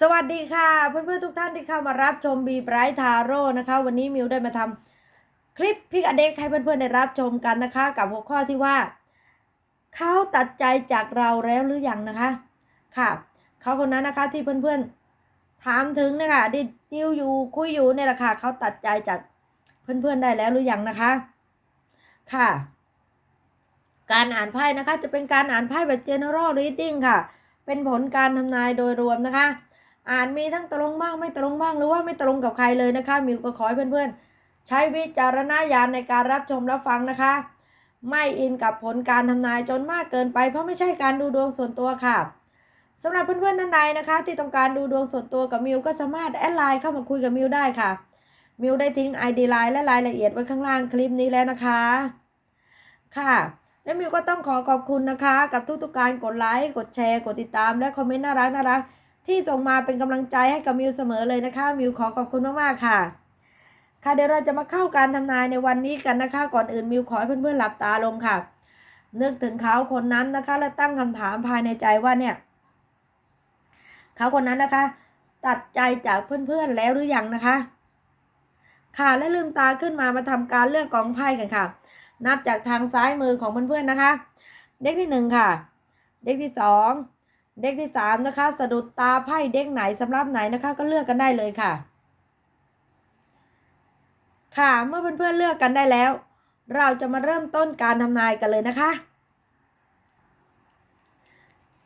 สวัสดีค่ะ เพื่อนๆทุกท่านที่เข้ามารับชมบีไบรท์ทาโร่นะคะ วันนี้มิวได้มาทำคลิปพิกอเด็กให้เพื่อนๆได้รับชมกันนะคะ กับหัวข้อที่ว่า เขาตัดใจจากเราแล้วหรือยังนะคะ ค่ะ เขาคนนั้นนะคะที่เพื่อนๆถามถึงนะคะที่ดิวอยู่คุยอยู่เนี่ยแหละค่ะเขาตัดใจจากเพื่อนๆได้แล้วหรือยังนะคะ ค่ะ การอ่านไพ่นะคะ จะเป็นการอ่านไพ่แบบ general reading ค่ะ เป็นผลการทำนายโดยรวมนะคะ อ่านมีทั้งตรงบ้างไม่ตรงบ้างหรือว่าไม่ตรงกับใครเลยนะคะมิวก็ขอให้เพื่อนๆ ใช้วิจารณญาณในการรับชมรับฟังนะคะ ไม่อินกับผลการทำนายจนมากเกินไป เพราะไม่ใช่การดูดวงส่วนตัวค่ะสำหรับเพื่อนๆท่านใดนะคะ ที่ต้องการดูดวงส่วนตัวกับมิวก็สามารถแอดไลน์เข้ามาคุยกับมิวได้ค่ะมิวได้ทิ้ง ID ไลน์และรายละเอียดไว้ข้างล่างคลิปนี้แล้วนะคะ ค่ะและมิวก็ต้องขอขอบคุณนะคะ กับทุกๆการกดไลค์กดแชร์ กดติดตามและคอมเมนต์น่ารักน่ารัก ที่ส่งมาเป็นกำลังใจให้กับมิวเสมอเลยนะคะมิวขอขอบคุณมากๆค่ะ ค่ะเดี๋ยวเราจะมาเข้าการทำนายในวันนี้กันนะคะ ก่อนอื่นมิวขอให้เพื่อนๆหลับตาลงค่ะ นึกถึงเขาคนนั้นนะคะ และตั้งคำถามภายในใจว่าเนี่ยเขาคนนั้นนะคะ ตัดใจจากเพื่อนๆแล้วหรือยังนะคะ ค่ะและลืมตาขึ้นมามาทำการเลือกกองไพ่กันค่ะ นับจากทางซ้ายมือของเพื่อนๆนะคะ เด็กที่หนึ่งค่ะ เด็กที่สอง เด็กที่สามนะคะ สะดุดตาไพ่เด็กไหนสำหรับไหนนะคะ ก็เลือกกันได้เลยค่ะ ค่ะเมื่อเพื่อนๆเลือกกันได้แล้ว เราจะมาเริ่มต้นการทำนายกันเลยนะคะ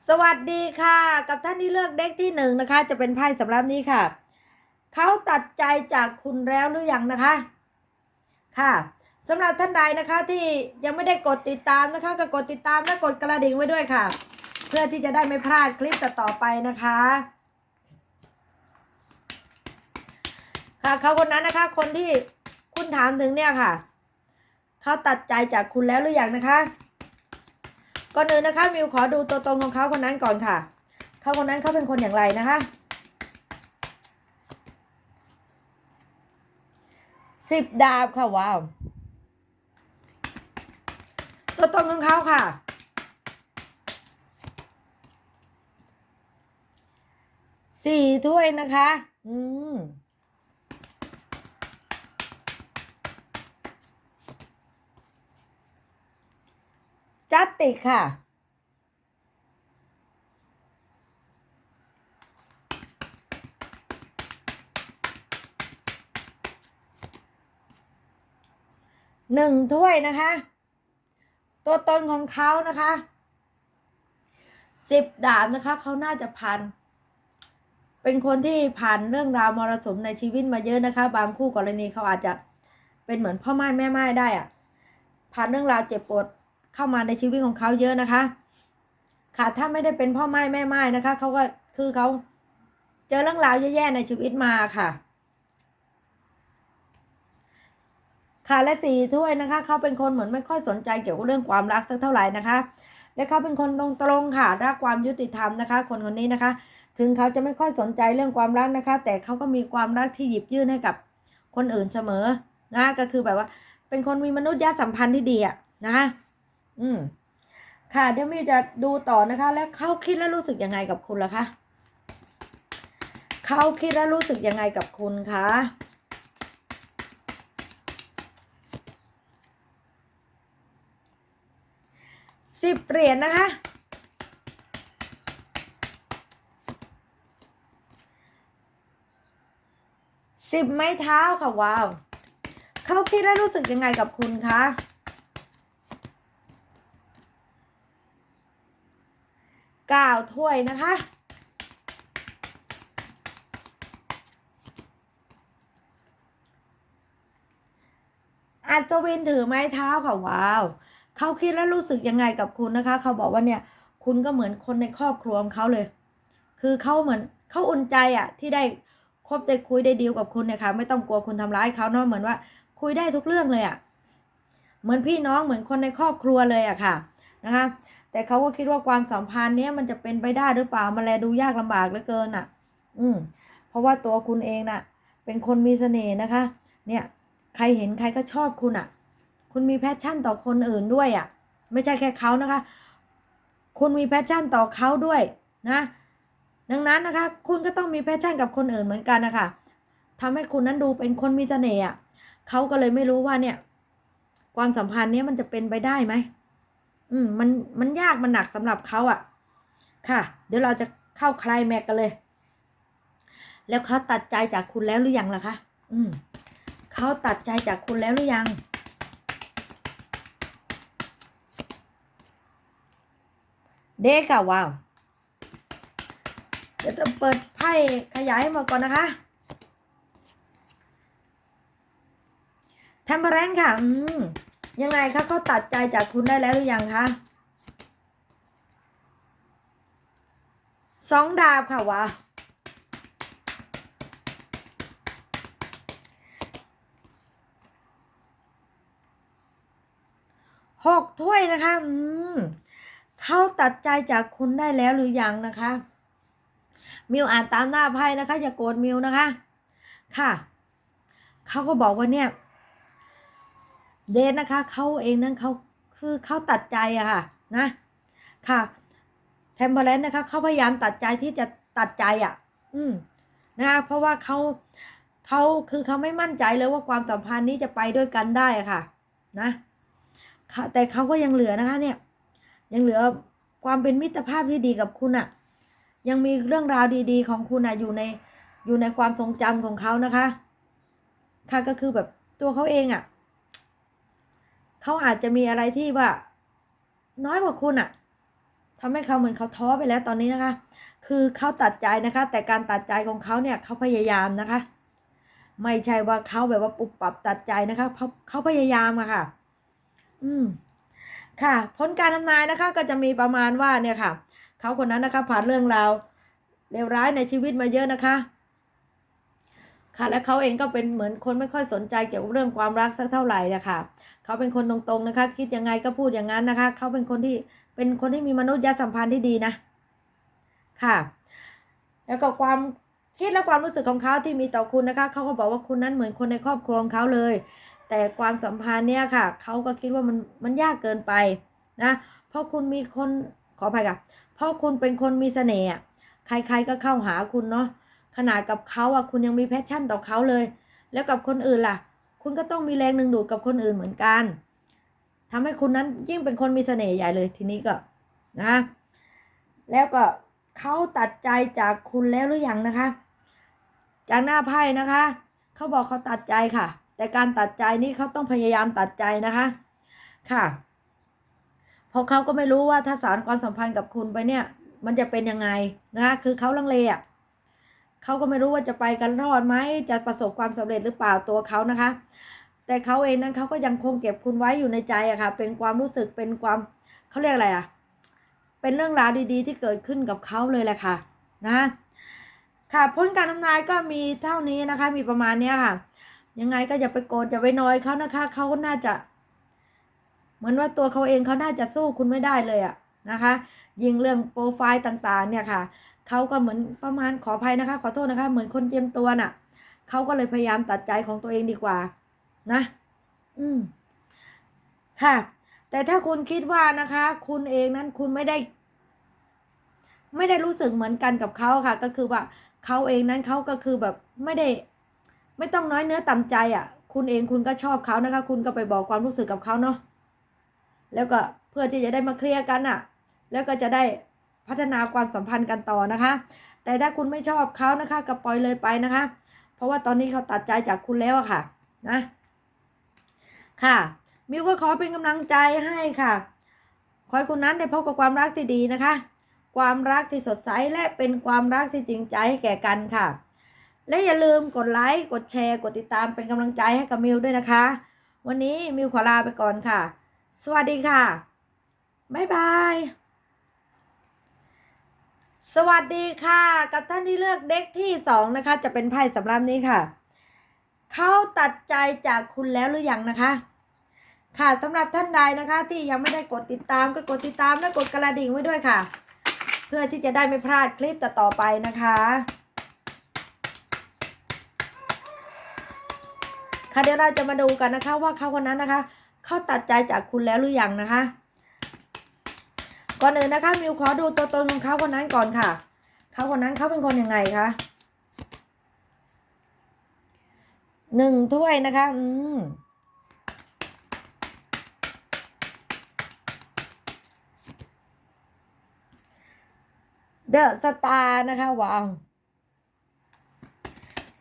สวัสดีค่ะ กับท่านที่เลือกเด็กที่หนึ่งนะคะ จะเป็นไพ่สำหรับนี้ค่ะเขาตัดใจจากคุณแล้วหรือยังนะคะ ค่ะสำหรับท่านใดนะคะที่ยังไม่ได้กดติดตามนะคะ ก็กดติดตามและกดกระดิ่งไว้ด้วยค่ะ เพื่อที่จะได้ไม่พลาดคลิปต่อๆไปนะคะ ค่ะเขาคนนั้นนะคะ คนที่คุณถามถึงเนี่ยค่ะเขาตัดใจจากคุณแล้วหรือยังนะคะก่อนอื่นนะคะมิวขอดูตัวตนของเขาคนนั้นก่อนค่ะเขาคนนั้นเขาเป็นคนอย่างไรนะคะสิบดาบค่ะว้าว ตัวตนของเขาค่ะ สี่ถ้วยนะคะ อืมจัตติค่ะ หนึ่งถ้วยนะคะ ตัวตนของเขานะคะสิบดาบนะคะ เขาน่าจะผ่าน เป็นคนที่ผ่านเรื่องราวมรสุมในชีวิตมาเยอะนะคะ บางคู่กรณีเขาอาจจะเป็นเหมือนพ่อไม้แม่ไม้ได้อะผ่านเรื่องราวเจ็บปวดเข้ามาในชีวิตของเขาเยอะนะคะ ค่ะถ้าไม่ได้เป็นพ่อไม้แม่ไม้นะคะเขาก็คือเขาเจอเรื่องราวแย่ๆในชีวิตมาค่ะ ค่ะและสี่ถ้วยนะคะเขาเป็นคนเหมือนไม่ค่อยสนใจเกี่ยวกับเรื่องความรักสักเท่าไหร่นะคะ และเขาเป็นคนตรงๆค่ะรักความยุติธรรมนะคะ คนคนนี้นะคะ ถึงเขาจะไม่ค่อยสนใจเรื่องความรักนะคะ แต่เขาก็มีความรักที่หยิบยื่นให้กับคนอื่นเสมอนะก็คือแบบว่า เป็นคนมีมนุษยสัมพันธ์ที่ดีอะนะคะอืมค่ะเดี๋ยวมิวจะดูต่อนะคะ แล้วเขาคิดและรู้สึกยังไงกับคุณล่ะคะเขาคิดและรู้สึกยังไงกับคุณคะสิบเหรียญนะคะ สิบไม้เท้าค่ะว้าวเขาคิดและรู้สึกยังไงกับคุณคะเก้าถ้วยนะคะอัศวินถือไม้เท้าค่ะว้าวเขาคิดแล้วรู้สึกยังไงกับคุณนะคะ เขาบอกว่าเนี่ย คุณก็เหมือนคนในครอบครัวของเขาเลย คือเขาเหมือนเขาอุ่นใจอะที่ได้ คบได้คุยได้ดีลกับคุณเนี่ยค่ะไม่ต้องกลัวคุณทำร้ายเขาเนาะเหมือนว่า คุยได้ทุกเรื่องเลยอะเหมือนพี่น้องเหมือนคนในครอบครัวเลยอะค่ะนะคะแต่เขาก็คิดว่าความสัมพันธ์เนี้ยมันจะเป็นไปได้หรือเปล่ามันแลดูยากลำบากเหลือเกินอะ อืมเพราะว่าตัวคุณเองน่ะ เป็นคนมีเสน่ห์นะคะ เนี่ย ใครเห็นใครก็ชอบคุณอะ คุณมีแพชชั่นต่อคนอื่นด้วยอะ ไม่ใช่แค่เขานะคะ คุณมีแพชชั่นต่อเขาด้วยนะ ดังนั้นนะคะ คุณก็ต้องมีแพชชั่นกับคนอื่นเหมือนกันนะคะทำให้คุณนั้นดูเป็นคนมีเสน่ห์อะเขาก็เลยไม่รู้ว่าเนี่ย ความสัมพันธ์เนี้ยมันจะเป็นไปได้ไหมอืมมันมันยากมันหนักสำหรับเขาอะค่ะ เดี๋ยวเราจะเข้าใคลายแม็กกันเลย แล้วเขาตัดใจจากคุณแล้วหรือยังล่ะคะอืมเขาตัดใจจากคุณแล้วหรือยังเด็กอะว้าว ดี๋ยวเราเปิดไพ่ขยายให้หมดก่อนนะคะทมเปอร์แรนค่ะ อืม ยังไงคะเขาตัดใจจากคุณได้แล้วหรือยังคะสองดาบค่ะว้าวหกถ้วยนะคะ อืมเขาตัดใจจากคุณได้แล้วหรือยังนะคะ มิวอ่านตามหน้าไพ่นะคะ อย่าโกรธมิวนะคะ ค่ะเขาก็บอกว่าเนี่ยเดนนะคะเขาเองนั้นเขาคือเขาตัดใจอะค่ะนะค่ะเทมเพลนนะคะเขาพยายามตัดใจที่จะตัดใจอะอืมนะคะเพราะว่าเขาเขาคือเขาไม่มั่นใจเลยว่าความสัมพันธ์นี้จะไปด้วยกันได้อะค่ะนะค่ะแต่เขาก็ยังเหลือนะคะเนี่ย ยังเหลือความเป็นมิตรภาพที่ดีกับคุณอะ ยังมีเรื่องราวดีๆ ของคุณอะอยู่ในอยู่ในความทรงจำของเขานะคะ ค่ะก็คือแบบตัวเขาเองอะเขาอาจจะมีอะไรที่ว่า น้อยกว่าคุณอะทำให้เขาเหมือนเขาท้อไปแล้วตอนนี้นะคะ คือเขาตัดใจนะคะ แต่การตัดใจของเขาเนี่ยเขาพยายามนะคะ ไม่ใช่ว่าเขาแบบว่าปุบปับตัดใจนะคะเขาเขาพยายามอะค่ะ อืมค่ะ ผลการทำนายนะคะ ก็จะมีประมาณว่าเนี่ยค่ะ เขาคนนั้นนะคะ ผ่านเรื่องราวเลวร้ายในชีวิตมาเยอะนะคะ ค่ะและเขาเองก็เป็นเหมือนคนไม่ค่อยสนใจเกี่ยวกับเรื่องความรักสักเท่าไหร่นะคะเขาเป็นคนตรงๆนะคะ คิดยังไงก็พูดอย่างนั้นนะคะ เขาเป็นคนที่เป็นคนที่มีมนุษยสัมพันธ์ที่ดีนะ ค่ะ แล้วก็ความคิดและความรู้สึกของเขาที่มีต่อคุณนะคะ เขาก็บอกว่าคุณนั้นเหมือนคนในครอบครัวของเขาเลย แต่ความสัมพันธ์เนี่ยค่ะ เขาก็คิดว่ามันมันยากเกินไปนะ เพราะคุณมีคนขออภัยค่ะ เพราะคุณเป็นคนมีเสน่ห์ใครๆก็เข้าหาคุณเนาะขนาดกับเขาอะคุณยังมีแพชชั่นต่อเขาเลย แล้วกับคนอื่นล่ะ คุณก็ต้องมีแรงดึงดูดกับคนอื่นเหมือนกันทำให้คุณนั้นยิ่งเป็นคนมีเสน่ห์ใหญ่เลยทีนี้ก็นะแล้วก็เขาตัดใจจากคุณแล้วหรือยังนะคะ จากหน้าไพ่นะคะเขาบอกเขาตัดใจค่ะ แต่การตัดใจนี่เขาต้องพยายามตัดใจนะคะ ค่ะ ราะเขาก็ไม่รู้ว่าถ้าสารความสัมพันธ์กับคุณไปเนี่ย มันจะเป็นยังไงนะคะคือเขาลังเลอะเขาก็ไม่รู้ว่าจะไปกันรอดไหมจะประสบความสำเร็จหรือเปล่าตัวเขานะคะ แต่เขาเองนั้นเขาก็ยังคงเก็บคุณไว้อยู่ในใจอะค่ะ เป็นความรู้สึกเป็นความเขาเรียกอะไรอะเป็นเรื่องราวดีๆ ที่เกิดขึ้นกับเขาเลยแหละค่ะนะค่ะผลการทำนายก็มีเท่านี้นะคะ มีประมาณเนี้ยค่ะ ยังไงก็อย่าไปโกรธอย่าไปนอยเขานะคะเขาก็น่าจะ เหมือนว่าตัวเขาเองเขาน่าจะสู้คุณไม่ได้เลยอะนะคะ ยิงเรื่องโปรไฟล์ต่างๆ เนี่ยค่ะเขาก็เหมือนประมาณขออภัยนะคะ ขอโทษนะคะ เหมือนคนเจียมตัวน่ะเขาก็เลยพยายามตัดใจของตัวเองดีกว่า นะ อืมค่ะ แต่ถ้าคุณคิดว่านะคะ คุณเองนั้นคุณไม่ได้ ไม่ได้รู้สึกเหมือนกันกับเขาค่ะ ก็คือว่าเขาเองนั้นเขาก็คือแบบไม่ได้ ไม่ต้องน้อยเนื้อต่ำใจอะ คุณเองคุณก็ชอบเขานะคะ คุณก็ไปบอกความรู้สึกกับเขาเนาะ แล้วก็เพื่อที่จะได้มาเคลียร์กันอะ แล้วก็จะได้พัฒนาความสัมพันธ์กันต่อนะคะ แต่ถ้าคุณไม่ชอบเขานะคะก็ปล่อยเลยไปนะคะ เพราะว่าตอนนี้เขาตัดใจจากคุณแล้วอะค่ะนะค่ะมิวก็ขอเป็นกำลังใจให้ค่ะ ขอให้คุณนั้นได้พบกับความรักที่ดีนะคะ ความรักที่สดใสและเป็นความรักที่จริงใจให้แก่กันค่ะ และอย่าลืมกดไลค์ กดแชร์ กดติดตามเป็นกำลังใจให้กับมิวด้วยนะคะ วันนี้มิวขอลาไปก่อนค่ะ สวัสดีค่ะ บ๊ายบาย สวัสดีค่ะ กับท่านที่เลือกเด็กที่สองนะคะ จะเป็นไพ่สำหรับนี้ค่ะ เขาตัดใจจากคุณแล้วหรือยังนะคะ ค่ะสำหรับท่านใดนะคะ ที่ยังไม่ได้กดติดตามก็กดติดตามและกดกระดิ่งไว้ด้วยค่ะ เพื่อที่จะได้ไม่พลาดคลิปต่อๆไปนะคะค่ะเดี๋ยวเราจะมาดูกันนะคะว่าเขาคนนั้นนะคะ เขาตัดใจจากคุณแล้วหรือยังนะคะ ก่อนอื่นนะคะมิวขอดูตัวตนของเขาคนนั้นก่อนค่ะ เขาคนนั้นเขาเป็นคนยังไงคะหนึ่งถ้วยนะคะ อืมเดอะสตาร์นะคะว้าว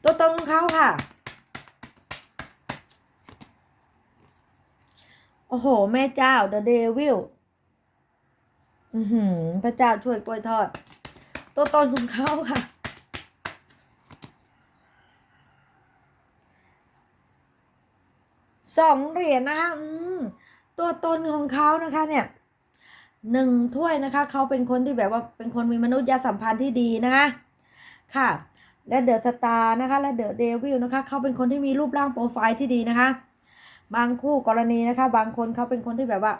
ตัวตรงของเขาค่ะ โอ้โห แม่เจ้า The Devil อือหือ พระเจ้าช่วยกล้วยทอด ตัวตนของเขาค่ะ สองเหรียญนะคะตัวตนของเขานะคะ เนี่ยหนึ่งถ้วยนะคะ เขาเป็นคนที่แบบว่าเป็นคนมีมนุษยสัมพันธ์ที่ดีนะคะ ค่ะ และเดอะสตาร์นะคะ และเดอะเดวิลนะคะ เขาเป็นคนที่มีรูปร่างโปรไฟล์ที่ดีนะคะ บางคู่กรณีนะคะ บางคนเขาเป็นคนที่แบบว่า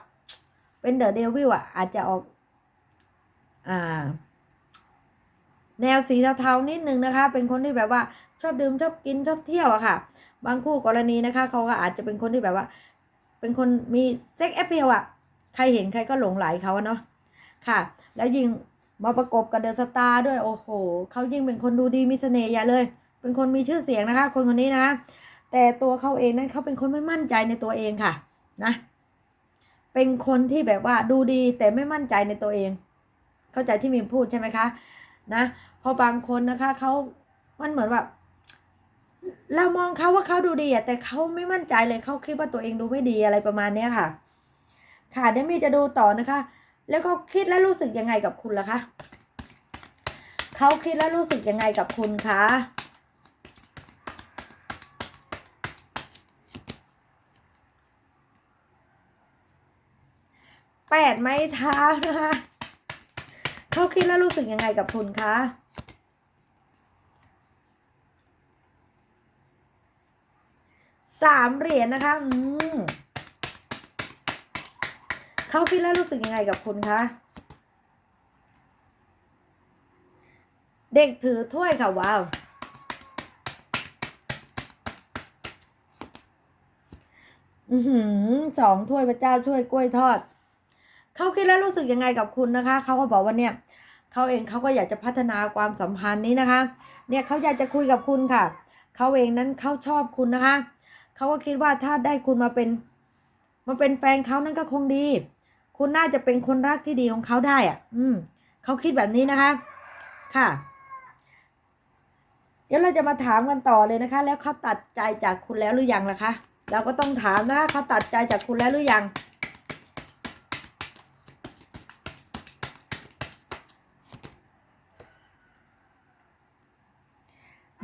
เป็นเดอะเดวิลอะ อาจจะออก อ่า แนวสีเทาๆนิดนึงนะคะ เป็นคนที่แบบว่า ชอบดื่มชอบกินชอบเที่ยวอะค่ะ บางคู่กรณีนะคะเขาก็อาจจะเป็นคนที่แบบว่า เป็นคนมีเซ็กแอปเปิลอะใครเห็นใครก็หลงไหลเขาเนาะค่ะ แล้วยิ่งมาประกบกับเดอะสตาร์ด้วยโอ้โหเขายิ่งเป็นคนดูดีมีเสน่ห์อย่าเลย เป็นคนมีชื่อเสียงนะคะ คนคนนี้นะคะ แต่ตัวเขาเองนั้นเขาเป็นคนไม่มั่นใจในตัวเองค่ะนะ เป็นคนที่แบบว่าดูดีแต่ไม่มั่นใจในตัวเอง เข้าใจที่มีพูดใช่ไหมคะนะพราะบางคนนะคะเขามันเหมือนแบบเรามองเขาว่าเขาดูดีอะแต่เขาไม่มั่นใจเลยเขาคิดว่าตัวเองดูไม่ดีอะไรประมาณเนี้ยค่ะ ค่ะเดี๋ยวมีจะดูต่อนะคะ แล้วเขาคิดและรู้สึกยังไงกับคุณล่ะคะเขาคิดและรู้สึกยังไงกับคุณคะ แปดไม้เท้านะคะเขาคิดและรู้สึกยังไงกับคุณคะสามเหรียญนะคะ อืมเขาคิดแล้วรู้สึกยังไงกับคุณคะ เด็กถือถ้วยค่ะ ว้าว อือหือสองถ้วยพระเจ้าช่วยกล้วยทอด เขาคิดแล้วรู้สึกยังไงกับคุณนะคะเขาก็บอกว่าเนี่ยเขาเองเขาก็อยากจะพัฒนาความสัมพันธ์นี้นะคะ เนี่ยเขาอยากจะคุยกับคุณค่ะเขาเองนั้นเขาชอบคุณนะคะเขาก็คิดว่าถ้าได้คุณมาเป็นมาเป็นแฟนเขานั่นก็คงดี คุณน่าจะเป็นคนรักที่ดีของเขาได้อะ อืมเขาคิดแบบนี้นะคะ ค่ะ เดี๋ยวเราจะมาถามกันต่อเลยนะคะ แล้วเขาตัดใจจากคุณแล้วหรือยังล่ะคะ เราก็ต้องถามนะคะเขาตัดใจจากคุณแล้วหรือยัง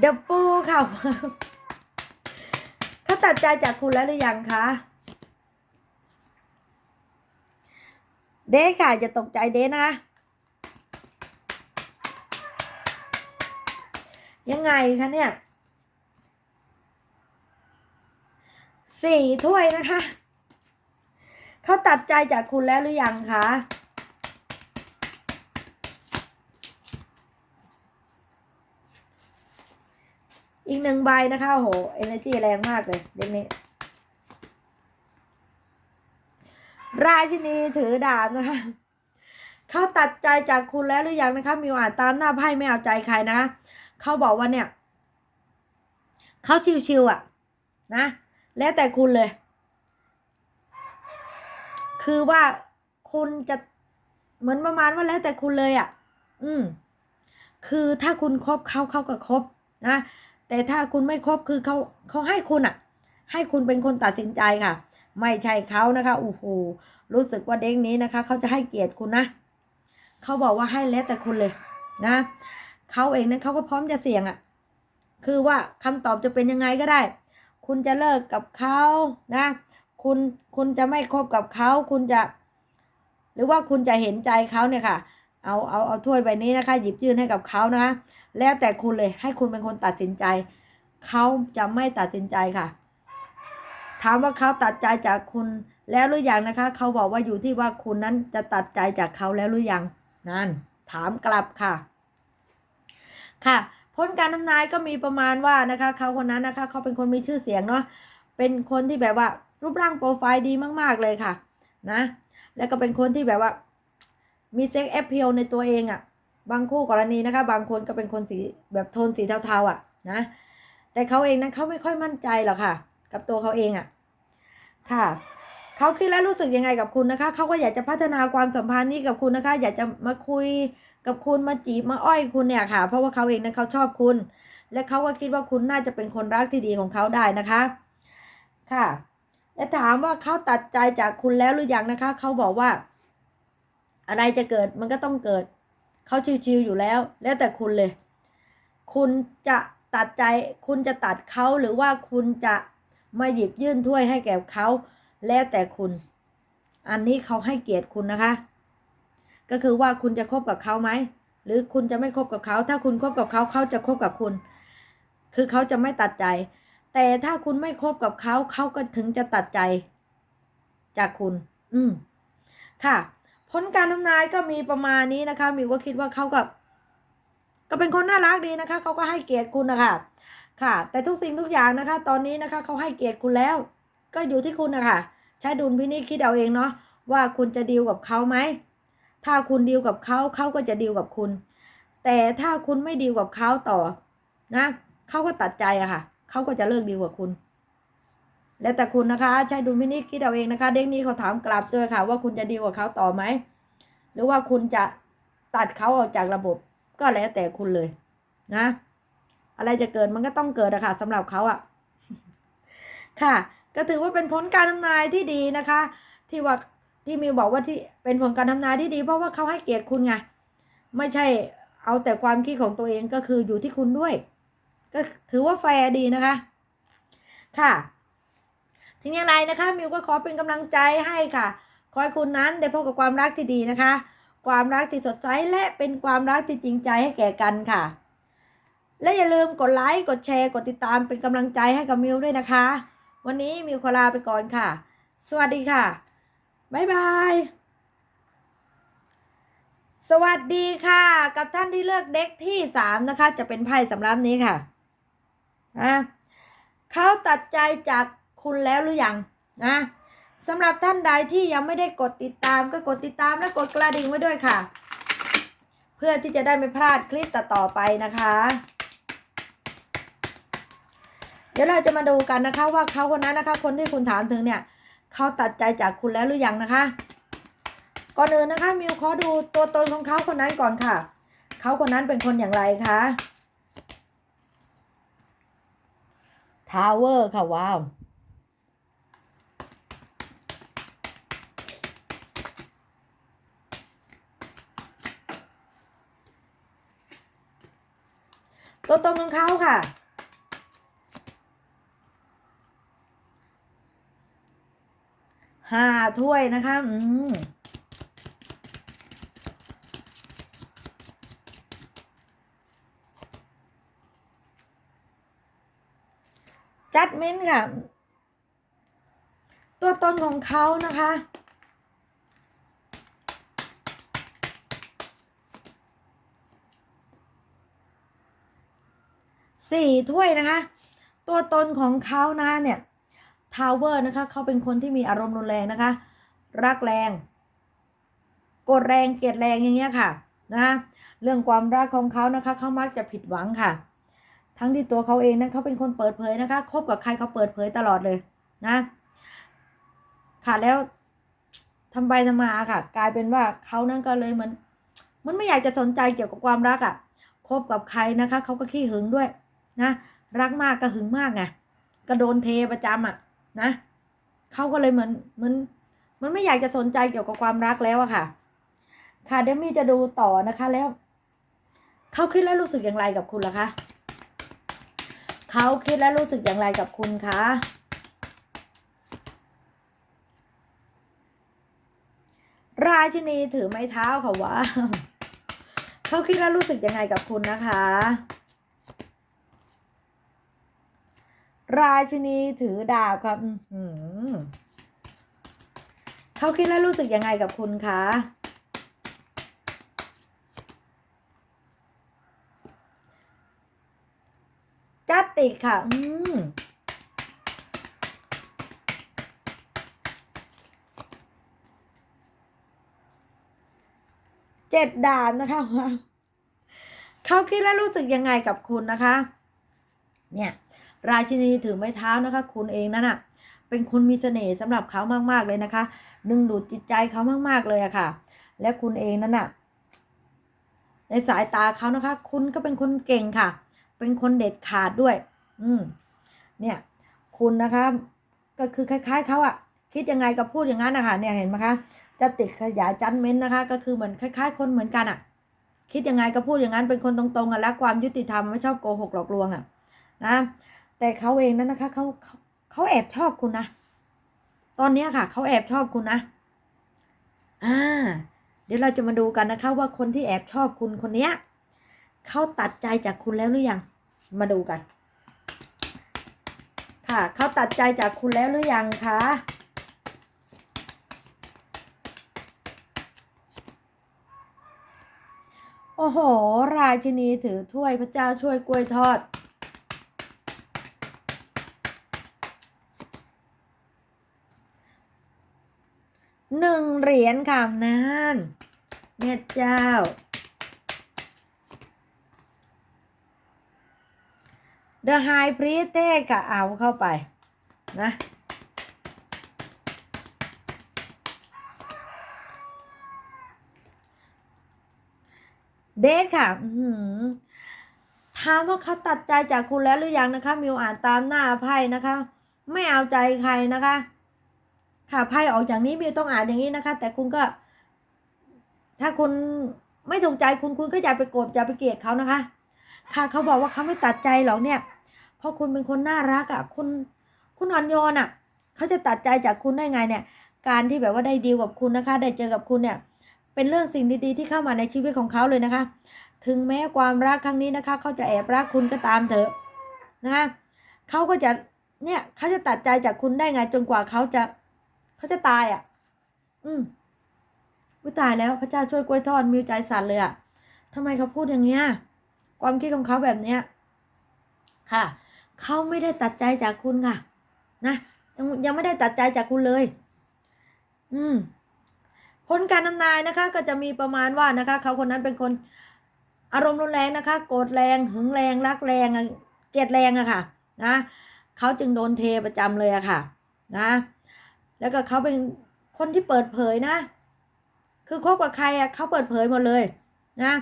เดอะฟูค่ะเขาตัดใจจากคุณแล้วหรือยังคะเด้ค่ะจะตกใจเด้นะยังไงคะเนี่ยสี่ถ้วยนะคะ เขาตัดใจจากคุณแล้วหรือยังคะ อีกหนึ่งใบนะคะโห energy แรงมากเลยเด็กนี้ ราชินีถือดาบนะคะเขาตัดใจจากคุณแล้วหรือยังนะคะมิวอ่านตามหน้าไพ่ไม่เอาใจใครนะคะเขาบอกว่าเนี่ยเขาชิวๆอะ นะ แล้วแต่คุณเลย คือว่าคุณจะเหมือนประมาณว่าแล้วแต่คุณเลยอะ อืม คือถ้าคุณคบเขาเขาก็คบนะ แต่ถ้าคุณไม่ครบคือเขาเขาให้คุณอะให้คุณเป็นคนตัดสินใจค่ะ ไม่ใช่เขานะคะโอ้โหรู้สึกว่าเด้งนี้นะคะเขาจะให้เกียรติคุณนะเขาบอกว่าให้แล้วแต่คุณเลยนะเขาเองนั้นเขาก็พร้อมจะเสี่ยงอะ่ะคือว่าคำตอบจะเป็นยังไงก็ได้ คุณจะเลิกกับเขานะ คุณคุณจะไม่คบกับเขาคุณจะ หรือว่าคุณจะเห็นใจเขาเนี่ยค่ะ เอาเอาเอาถ้วยใบนี้นะคะ หยิบยื่นให้กับเขานะคะ แล้วแต่คุณเลยให้คุณเป็นคนตัดสินใจ เขาจะไม่ตัดสินใจค่ะ ถามว่าเขาตัดใจจากคุณแล้วหรือยังนะคะ เขาบอกว่าอยู่ที่ว่าคุณนั้นจะตัดใจจากเขาแล้วหรือยังนั่น ถามกลับค่ะ ค่ะผลการทำนายก็มีประมาณว่านะคะ เขาคนนั้นนะคะ เขาเป็นคนมีชื่อเสียงเนาะเป็นคนที่แบบว่า รูปร่างโปรไฟล์ดีมาก ๆเลยค่ะ นะ แล้วก็เป็นคนที่แบบว่า มีเซ็กแอปเพิลในตัวเองอะ่ะ บางคู่กรณีนะคะ บางคนก็เป็นคนสีแบบโทนสีเทาๆอะนะ แต่เขาเองนั้นเขาไม่ค่อยมั่นใจหรอกค่ะ กับตัวเขาเองอะ ค่ะเขาคิดแล้วรู้สึกยังไงกับคุณนะคะ เขาก็อยากจะพัฒนาความสัมพันธ์นี้กับคุณนะคะ อยากจะมาคุยกับคุณมาจีบมาอ้อยคุณเนี่ยค่ะ เพราะว่าเขาเองนั้นเขาชอบคุณ และเขาก็คิดว่าคุณน่าจะเป็นคนรักที่ดีของเขาได้นะคะ ค่ะ และถามว่าเขาตัดใจจากคุณแล้วหรือยังนะคะ เขาบอกว่า อะไรจะเกิดมันก็ต้องเกิด เขาชิวๆอยู่แล้ว แล้วแต่คุณเลย คุณจะตัดใจ คุณจะตัดเขาหรือว่าคุณจะมาหยิบยื่นถ้วยให้แก่เขาแล้วแต่คุณ อันนี้เขาให้เกียรติคุณนะคะ ก็คือว่าคุณจะคบกับเขาไหมหรือคุณจะไม่คบกับเขา ถ้าคุณคบกับเขาเขาจะคบกับคุณ คือเขาจะไม่ตัดใจ แต่ถ้าคุณไม่คบกับเขาเขาก็ถึงจะตัดใจ จากคุณ อืมค่ะ ผลการทำนายก็มีประมาณนี้นะคะมิวก็คิดว่าเขากับ ก็เป็นคนน่ารักดีนะคะเขาก็ให้เกียรติคุณนะคะค่ะ แต่ทุกสิ่งทุกอย่างนะคะ ตอนนี้นะคะเขาให้เกียรติคุณแล้ว ก็อยู่ที่คุณนะคะใช้ดุลพินิจคิดเอาเองเนาะว่าคุณจะดีลกับเขาไหมถ้าคุณดีลกับเขาเขาก็จะดีลกับคุณ แต่ถ้าคุณไม่ดีลกับเขาต่อนะเขาก็ตัดใจอะค่ะเขาก็จะเลิกดีลกับคุณ แล้วแต่คุณนะคะ ใช้ดุลพินิจคิดเอาเองนะคะ เด็กนี้เขาถามกลับด้วยค่ะ ว่าคุณจะดีลกับเขาต่อไหม หรือว่าคุณจะตัดเขาออกจากระบบ ก็แล้วแต่คุณเลยนะ อะไรจะเกิดมันก็ต้องเกิดอะค่ะสำหรับเขาอะค่ะ ก็ถือว่าเป็นผลการทำนายที่ดีนะคะ ที่ว่าที่มิวบอกว่าที่เป็นผลการทำนายที่ดี เพราะว่าเขาให้เกียรติคุณไงไม่ใช่เอาแต่ความคิดของตัวเองก็คืออยู่ที่คุณด้วย ก็ถือว่าแฟร์ดีนะคะ ค่ะ ถึงอย่างไรนะคะมิวก็ขอเป็นกำลังใจให้ค่ะ ขอให้คุณนั้นได้พบกับความรักที่ดีนะคะ ความรักที่สดใสและเป็นความรักที่จริงใจให้แก่กันค่ะ และอย่าลืมกดไลค์กดแชร์กดติดตามเป็นกำลังใจให้กับมิวด้วยนะคะ วันนี้มิวขอลาไปก่อนค่ะ สวัสดีค่ะบ๊ายบายสวัสดีค่ะ กับท่านที่เลือกเด็กที่สามนะคะ จะเป็นไพ่สำรับนี้ค่ะนะเขาตัดใจจาก คุณแล้วหรือยังนะสำหรับท่านใดที่ยังไม่ได้กดติดตามก็กดติดตามและกดกระดิ่งไว้ด้วยค่ะ เพื่อที่จะได้ไม่พลาดคลิปต่อๆไปนะคะ เดี๋ยวเราจะมาดูกันนะคะว่าเขาคนนั้นนะคะ คนที่คุณถามถึงเนี่ยเขาตัดใจจากคุณแล้วหรือยังนะคะ ก่อนอื่นนะคะมิวขอดูตัวตนของเขาคนนั้นก่อนค่ะเขาคนนั้นเป็นคนอย่างไรคะทาวเวอร์ค่ะว้าว ตัวตนของเขาค่ะ ห้าถ้วยนะคะ อืมจัดเม้นค่ะ ตัวตนของเขานะคะ สี่ถ้วยนะคะ ตัวตนของเขานะะเนี่ยทาวเวอร์นะคะเขาเป็นคนที่มีอารมณ์รุนแรงนะคะ รักแรงกดแรงเกลียดแรงอย่างเงี้ยค่ะนะคะเรื่องความรักของเขานะคะเขามักจะผิดหวังค่ะ ทั้งที่ตัวเขาเองนั้นเขาเป็นคนเปิดเผยนะคะคบกับใครเขาเปิดเผยตลอดเลยนะ ค่ะแล้วทำไปทำมาค่ะ กลายเป็นว่าเขานั้นก็เลยเหมือนมันไม่อยากจะสนใจเกี่ยวกับความรักอะ่ะคบกับใครนะคะเขาก็ขี้หึงด้วย นะรักมากก็หึงมากไงก็โดนเทประจำอะนะเขาก็เลยเหมือนเหมือนมันไม่อยากจะสนใจเกี่ยวกับความรักแล้วอะค่ะ ค่ะเดยวมี่จะดูต่อนะคะแล้วเขาคิดแล้วรู้สึกอย่างไรกับคุณล่ะคะเขาคิดและรู้สึกอย่างไรกับคุณคะราชินีถือไม้เท้าค่ะว้าเขาคิดและรู้สึกยังไงกับคุณนะคะ ราชินีถือดาบครับเขาคิดและรู้สึกยังไงกับคุณคะจัดติค่ะ อืมเจ็ดดาบนะคะ เขาคิดและรู้สึกยังไงกับคุณนะคะ เนี่ย ราชินีถือไม้เท้านะคะ คุณเองนั่นน่ะเป็นคนมีเสน่ห์สำหรับเขามากๆเลยนะคะดึงดูดจิตใจเขามากๆเลยอะค่ะ และคุณเองนั่นน่ะในสายตาเขานะคะ คุณก็เป็นคนเก่งค่ะ เป็นคนเด็ดขาดด้วย อืมเนี่ย คุณนะคะ ก็คือคล้าย ๆเขาอะคิดยังไงก็พูดอย่างนั้นนะคะเนี่ยเห็นไหมคะ จะติดขยายจันเม้นนะคะ ก็คือเหมือนคล้าย ๆ คนเหมือนกันอะคิดยังไงก็พูดอย่างนั้นเป็นคนตรงๆอะรักความยุติธรรมไม่ชอบโกหกหลอกลวงอะนะ แต่เขาเองนั้นนะคะเขาเขาเขาแอบชอบคุณนะ ตอนนี้ค่ะเขาแอบชอบคุณนะ อ่า เดี๋ยวเราจะมาดูกันนะคะ ว่าคนที่แอบชอบคุณคนเนี้ยเขาตัดใจจากคุณแล้วหรือยัง มาดูกัน ค่ะเขาตัดใจจากคุณแล้วหรือยังคะโอ้โห ราชินีถือถ้วยพระเจ้าช่วยกล้วยทอด หนึ่งเหรียญค่ะนานแม่เจ้า The High Priest เทศก็เอาเข้าไป นะ เดทค่ะถามว่าเขาตัดใจจากคุณแล้วหรือยังนะคะ มิวอ่านตามหน้าไพ่นะคะ ไม่เอาใจใครนะคะ ค่ะไพ่ออกอย่างนี้มิวต้องอ่านอย่างนี้นะคะ แต่คุณก็ ถ้าคุณไม่ถูกใจคุณคุณก็อย่าไปโกรธอย่าไปเกลียดเขานะคะ ค่ะเขาบอกว่าเขาไม่ตัดใจหรอกเนี่ย เพราะคุณเป็นคนน่ารักอะ่ะคุณคุณอ่อนโยนอะ่ะเขาจะตัดใจจากคุณได้ไงเนี่ย การที่แบบว่าได้ดีลกับคุณนะคะ ได้เจอกับคุณเนี่ย เป็นเรื่องสิ่งดีๆที่เข้ามาในชีวิตของเขาเลยนะคะ ถึงแม้ความรักครั้งนี้นะคะ เขาจะแอบรักคุณก็ตามเถอะนะคะเขาก็จะเนี่ยเขาจะตัดใจจากคุณได้ไงจนกว่าเขาจะ เขาจะตายอะ่ะ อืมวิตายแล้วพระเจ้าช่วยกล้วยทอดมิวใจสั่นเลยอะ่ะทำไมเขาพูดอย่างเงี้ย ความคิดของเขาแบบเนี้ย ค่ะ เขาไม่ได้ตัดใจจากคุณค่ะ นะยังยังไม่ได้ตัดใจจากคุณเลย อืมผลการทำนายนะคะ ก็จะมีประมาณว่านะคะ เขาคนนั้นเป็นคนอารมณ์รุนแรงนะคะ โกรธแรง หึงแรง รักแรงอะเกลียดแรงอะค่ะ นะ เขาจึงโดนเทประจำเลยอะค่ะ นะ แล้วก็เขาเป็นคนที่เปิดเผยนะ คือคบกับใครอะเขาเปิดเผยหมดเลยนะ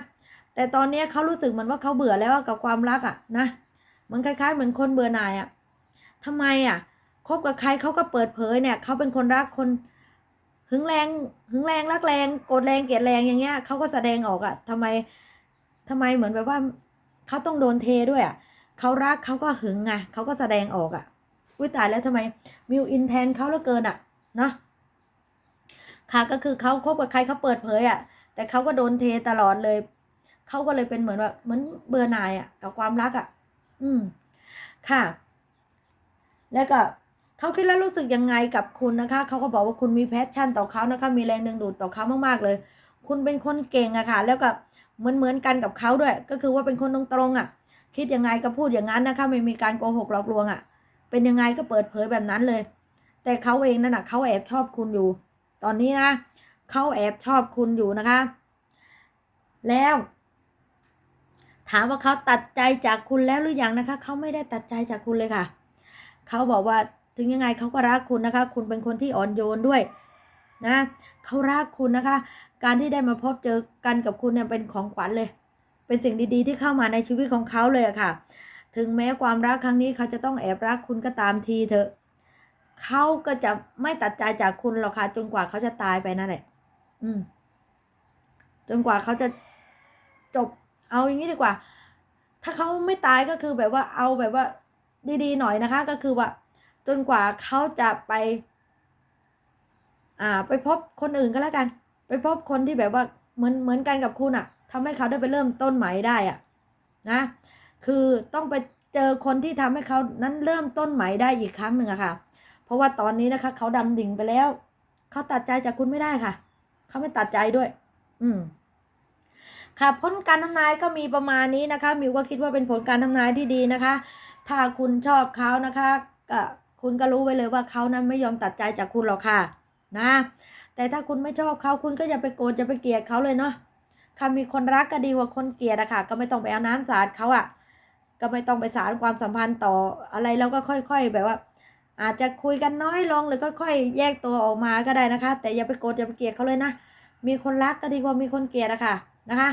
แต่ตอนนี้เขารู้สึกเหมือนว่าเขาเบื่อแล้วกับความรักอะนะมือนคล้ายๆเหมือนคนเบื่อหน่ายอะทำไมอะคบกับใครเขาก็เปิดเผยเนี่ยเขาเป็นคนรักคนหึงแรงหึงแรงรักแรงโกรธแรงเกลียดแรงอย่างเงี้ยเขาก็แสดงออกอะทำไมทำไมเหมือนแบบว่าเขาต้องโดนเทด้วยอะเขารักเขาก็หึงไงเขาก็แสดงออกอะอุ้ยตายแล้วทำไมมิวอินแทนเขาเหลือเกินอะ เนาะค่ะก็คือเขาคบกับใครเขาเปิดเผยอะแต่เขาก็โดนเทตลอดเลยเขาก็เลยเป็นเหมือนแบบเหมือนเบื่อหน่ายอะกับความรักอะอืม ค่ะ แล้วก็เขาคิดแล้วรู้สึกยังไงกับคุณนะคะเขาก็บอกว่าคุณมีแพชชั่นต่อเขานะคะ มีแรงดึงดูดต่อเขามากๆเลย คุณเป็นคนเก่งอะค่ะ แล้วก็เหมือนเหมือนกันกับเขาด้วย ก็คือว่าเป็นคนตรงๆอะคิดยังไงก็พูดอย่างนั้นนะคะ ไม่มีการโกหกหลอกลวงอะเป็นยังไงก็เปิดเผยแบบนั้นเลย แต่เขาเองนั่นนะเขาแอบชอบคุณอยู่ ตอนนี้นะเขาแอบชอบคุณอยู่นะคะ แล้ว ถามว่าเขาตัดใจจากคุณแล้วหรือยังนะคะเขาไม่ได้ตัดใจจากคุณเลยค่ะเขาบอกว่าถึงยังไงเขาก็รักคุณนะคะ คุณเป็นคนที่อ่อนโยนด้วยนะเขารักคุณนะคะ การที่ได้มาพบเจอกันกับคุณเนี่ยเป็นของขวัญเลย เป็นสิ่งดีๆ ที่เข้ามาในชีวิตของเขาเลยอะค่ะ ถึงแม้ความรักครั้งนี้เขาจะต้องแอบรักคุณก็ตามทีเถอะ เขาก็จะไม่ตัดใจจากคุณหรอกค่ะ จนกว่าเขาจะตายไปนั่นแหละ อืม จนกว่าเขาจะจบ เอาอย่างนี้ดีกว่า ถ้าเขาไม่ตายก็คือแบบว่าเอาแบบว่า ดีๆหน่อยนะคะ ก็คือว่า จนกว่าเขาจะไป อ่า ไปพบคนอื่นก็แล้วกัน ไปพบคนที่แบบว่าเหมือนเหมือนกันกับคุณอะทำให้เขาได้ไปเริ่มต้นใหม่ได้อะนะ คือต้องไปเจอคนที่ทำให้เขานั้นเริ่มต้นใหม่ได้อีกครั้งหนึ่งอะค่ะ ราะว่าตอนนี้นะคะ เขาดำดิ่งไปแล้ว เขาตัดใจจากคุณไม่ได้ค่ะ เขาไม่ตัดใจด้วย อืมค่ะผลการทำนายก็มีประมาณนี้นะคะมิวก็คิดว่าเป็นผลการทำนายที่ดีนะคะ ถ้าคุณชอบเขานะคะก็คุณก็รู้ไว้เลยว่าเขานั้นไม่ยอมตัดใจจากคุณหรอกค่ะนะ แต่ถ้าคุณไม่ชอบเขาคุณก็อย่าไปโกรธอย่าไปเกลียดเขาเลยเนาะค่ะมีคนรักก็ดีกว่าคนเกลียดอะค่ะ ก็ไม่ต้องไปเอาน้ำสาดเขาอะก็ไม่ต้องไปสารความสัมพันธ์ต่ออะไรแล้วก็ค่อย ๆ แบบว่า อาจจะคุยกันน้อยลงหรือก็ค่อยแยกตัวออกมาก็ได้นะคะ แต่อย่าไปโกรธอย่าไปเกลียดเขาเลยนะ มีคนรักก็ดีกว่ามีคนเกลียดอะค่ะนะคะ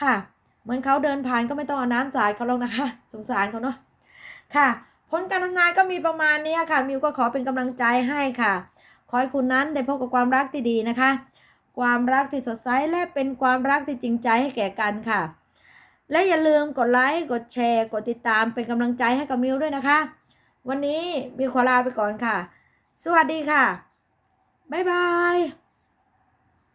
ค่ะ เหมือนเขาเดินผ่านก็ไม่ต้องเอาน้ำสาดเขาลงนะคะ สงสารเขาเนาะค่ะผลการทำนายก็มีประมาณนี้ค่ะ มิวก็ขอเป็นกำลังใจให้ค่ะ ขอให้คุณนั้นได้พบกับความรักที่ดีนะคะ ความรักที่สดใสและเป็นความรักที่จริงใจให้แก่กันค่ะ และอย่าลืมกดไลค์ กดแชร์ กดติดตามเป็นกำลังใจให้กับมิวด้วยนะคะ วันนี้มีขอลาไปก่อนค่ะ สวัสดีค่ะ บ๊ายบาย